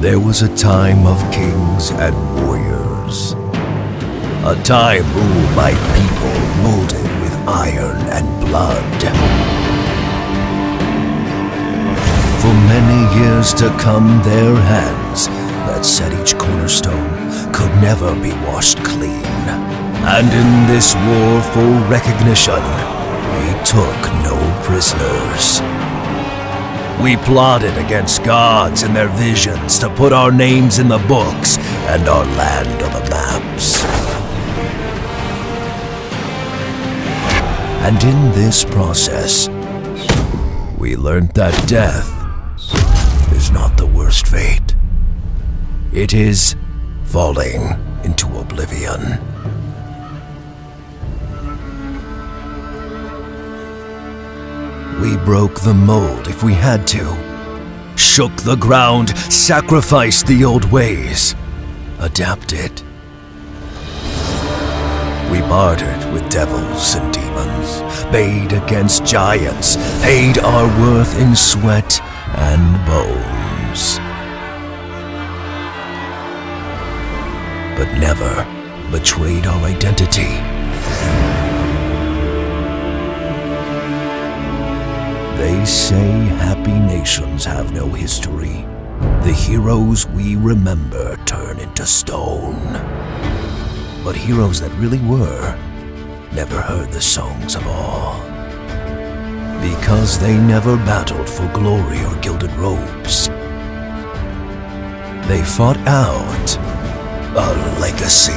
There was a time of kings and warriors. A time ruled by people molded with iron and blood. For many years to come, their hands that set each cornerstone could never be washed clean. And in this war for recognition, we took no prisoners. We plotted against gods and their visions to put our names in the books and our land on the maps. And in this process, we learned that death is not the worst fate. It is falling into oblivion. We broke the mold if we had to. Shook the ground, sacrificed the old ways, adapted. We bartered with devils and demons, bayed against giants, paid our worth in sweat and bones. But never betrayed our identity. They say happy nations have no history. The heroes we remember turn into stone. But heroes that really were never heard the songs of awe. Because they never battled for glory or gilded robes. They fought out a legacy.